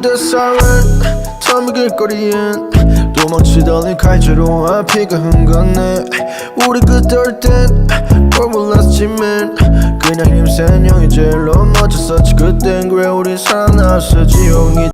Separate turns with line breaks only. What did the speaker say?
내 사랑 처음 길거리엔 도망치던 이 칼자루 앞이가 흥건해. 우리 그떨 땐 몰랐지만 그냥 힘센 형이 제일 넘어졌었지. 그땐 그래 우린 살아났어 지용이